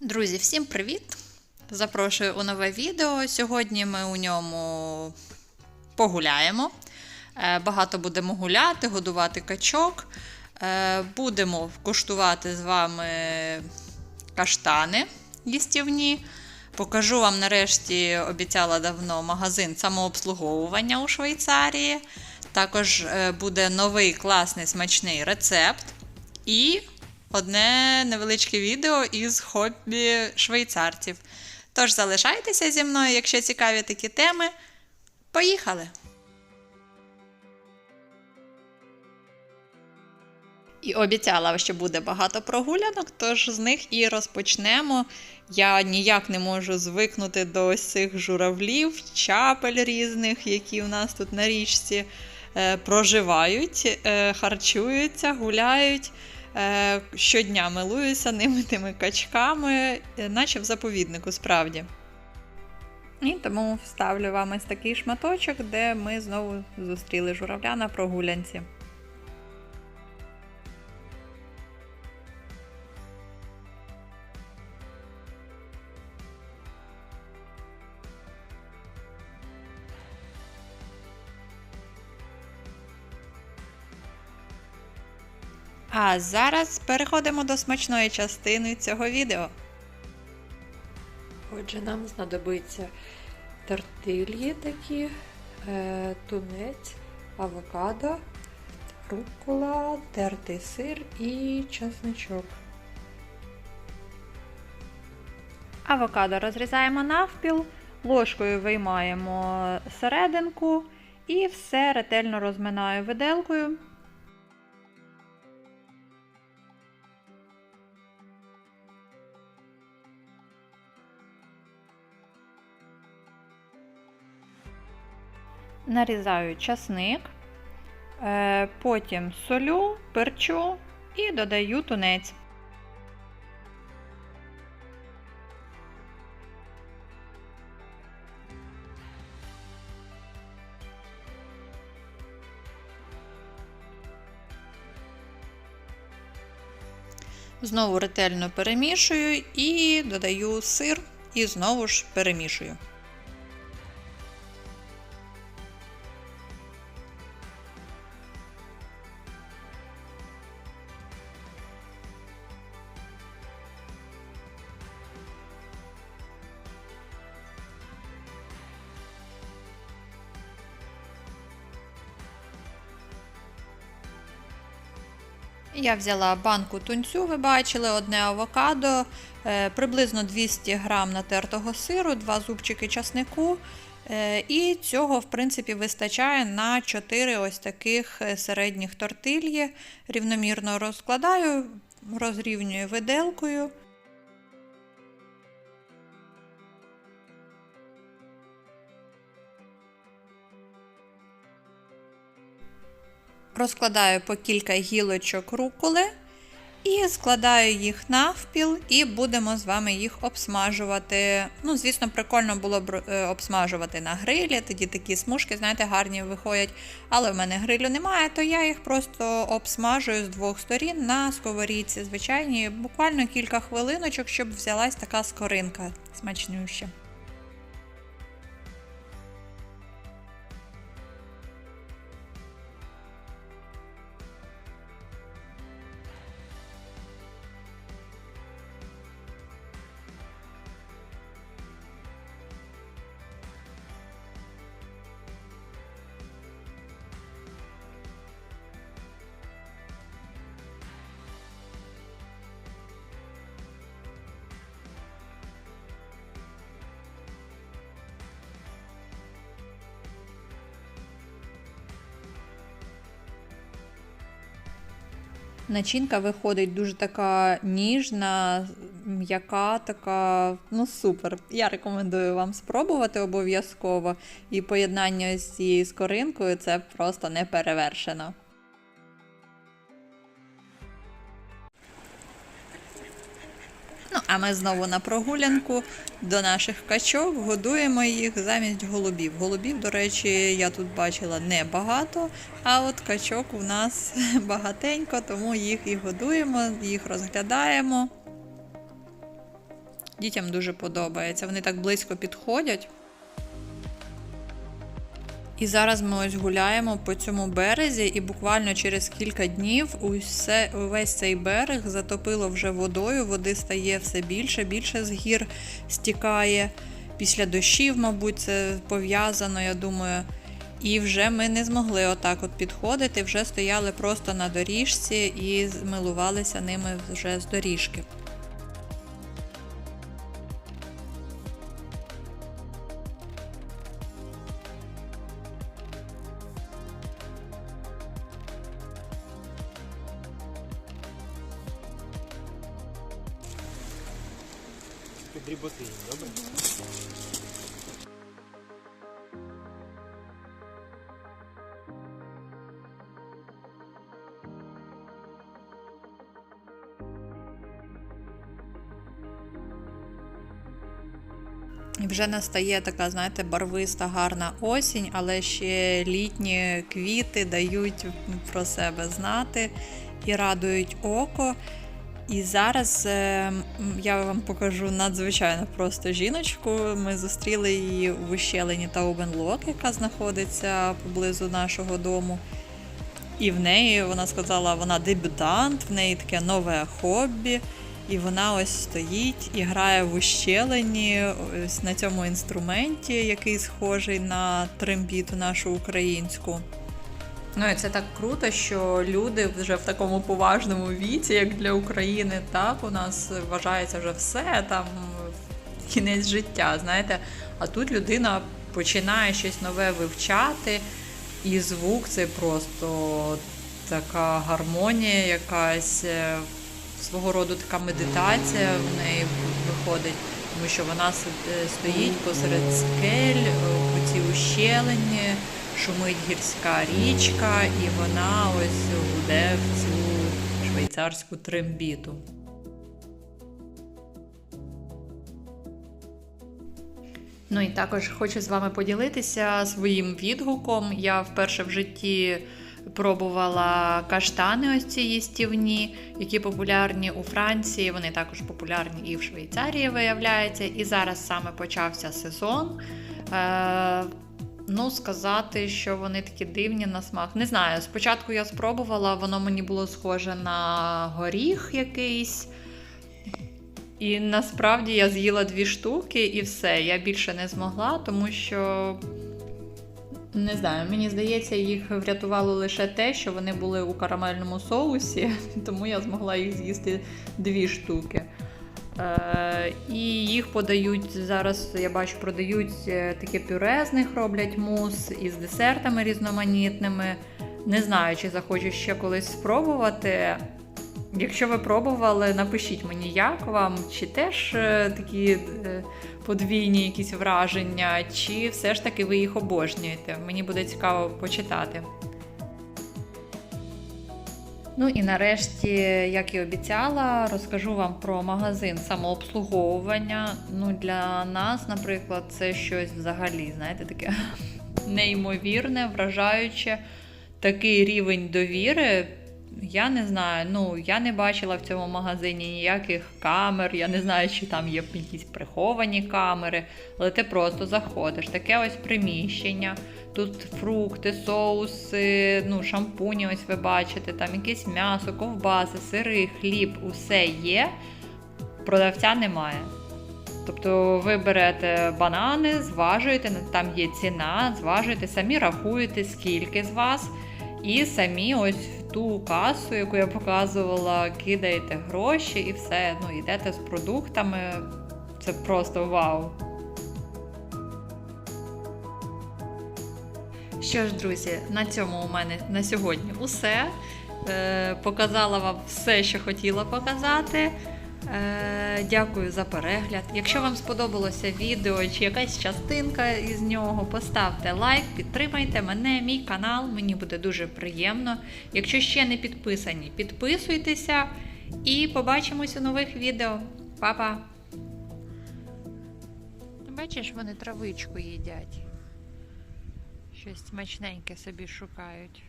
Друзі, всім привіт! Запрошую у нове відео. Сьогодні ми у ньому погуляємо. Е, Багато будемо гуляти, годувати качок. Е, Будемо куштувати з вами каштани їстівні. Покажу вам нарешті обіцяла давно магазин самообслуговування у Швейцарії. Також е, буде новий класний смачний рецепт. І одне невеличке відео із хобі швейцарців. Тож залишайтеся зі мною, якщо цікаві такі теми. Поїхали! І обіцяла, що буде багато прогулянок, тож з них і розпочнемо. Я ніяк не можу звикнути до ось цих журавлів, чапель різних, які у нас тут на річці е, проживають, е, харчуються, гуляють. Е, щодня милуюся ними тими качками, е, наче в заповіднику, справді. І тому вставлю вам ось такий шматочок, де ми знову зустріли журавля на прогулянці. А зараз переходимо до смачної частини цього відео. Отже, нам знадобиться тортильї такі, е, тунець, авокадо, рукола, тертий сир і чесничок. Авокадо розрізаємо навпіл, ложкою виймаємо серединку і все ретельно розминаю виделкою. Нарізаю часник, е, потім солю, перчу і додаю тунець. Знову ретельно перемішую і додаю сир і знову ж перемішую. Я взяла банку тунцю, ви бачили, одне авокадо, е, приблизно 200 г натертого сиру, два зубчики часнику. е, І цього, в принципі, вистачає на 4 ось таких е, середніх тортильї. Рівномірно розкладаю, розрівнюю виделкою. Розкладаю по кілька гілочок руколи і складаю їх навпіл, і будемо з вами їх обсмажувати. Ну, звісно, прикольно було б е, обсмажувати на грилі, тоді такі смужки, знаєте, гарні виходять. Але в мене грилю немає, то я їх просто обсмажую з двох сторін на сковорідці. Звичайні, буквально кілька хвилиночок, щоб взялась така скоринка смачнюща. Начинка виходить дуже така ніжна, м'яка, така, ну супер. Я рекомендую вам спробувати обов'язково. І поєднання з цією скоринкою це просто не а ми знову на прогулянку до наших качок, годуємо їх замість голубів. Голубів, до речі, я тут бачила небагато, а от качок у нас багатенько, тому їх і годуємо, їх розглядаємо. Дітям дуже подобається. Вони так близько підходять. І зараз ми ось гуляємо по цьому березі, і буквально через кілька днів усе, увесь цей берег затопило вже водою. Води стає все більше, більше з гір стікає. Після дощів, мабуть, це пов'язано, я думаю. І вже ми не змогли отак от підходити, вже стояли просто на доріжці і милувалися ними вже з доріжки. Дріботи, добре? І вже настає така, знаєте, барвиста, гарна осінь, але ще літні квіти дають про себе знати і радують око. І зараз е, я вам покажу надзвичайно просто жіночку. Ми зустріли її в ущелині Таубенлок, яка знаходиться поблизу нашого дому. І в неї вона сказала, вона дебютант, в неї таке нове хобі. І вона ось стоїть і грає в ущелині ось на цьому інструменті, який схожий на трембіту нашу українську. Ну і це так круто, що люди вже в такому поважному віці, як для України, так у нас вважається вже все там кінець життя. Знаєте, а тут людина починає щось нове вивчати, і звук це просто така гармонія, якась е, свого роду така медитація в неї виходить, тому що вона е, стоїть посеред скель, е, по цій ущелині, шумить гірська річка, і вона ось гуде в цю швейцарську трембіту. Ну і також хочу з вами поділитися своїм відгуком. Я вперше в житті пробувала каштани ось ці їстівні, які популярні у Франції. Вони також популярні і в Швейцарії, виявляється. І зараз саме почався сезон. Ну, сказати, що вони такі дивні на смак. Не знаю. Спочатку я спробувала, воно мені було схоже на горіх якийсь. І насправді я з'їла дві штуки і все. Я більше не змогла, тому що не знаю, мені здається, їх врятувало лише те, що вони були у карамельному соусі, тому я змогла їх з'їсти дві штуки. Е, і їх подають зараз, я бачу, продають е, таке пюре з них роблять мус із десертами різноманітними. Не знаю, чи захочу ще колись спробувати. Якщо ви пробували, напишіть мені, як вам, чи теж е, такі подвійні якісь враження, чи все ж таки ви їх обожнюєте. Мені буде цікаво почитати. Ну і нарешті, як і обіцяла, розкажу вам про магазин самообслуговування. Ну, для нас, наприклад, це щось взагалі, знаєте, таке неймовірне, вражаюче. Такий рівень довіри. Я не знаю, ну я не бачила в цьому магазині ніяких камер. Я не знаю, чи там є якісь приховані камери, але ти просто заходиш. Таке ось приміщення. Тут фрукти, соуси, ну, шампуні, ось ви бачите, там якесь м'ясо, ковбаси, сири, хліб, усе є. Продавця немає. Тобто ви берете банани, зважуєте, там є ціна, зважуєте, самі рахуєте, скільки з вас. І самі ось ту касу, яку я показувала, кидаєте гроші і все. Ну, йдете з продуктами. Це просто вау. Що ж, друзі, на цьому у мене на сьогодні усе. Е, показала вам все, що хотіла показати. Е, дякую за перегляд. Якщо вам сподобалося відео чи якась частинка із нього, поставте лайк, підтримайте мене, мій канал, мені буде дуже приємно. Якщо ще не підписані, підписуйтеся і побачимось у нових відео. Па-па! Бачиш, вони травичку їдять. Щось смачненьке собі шукають.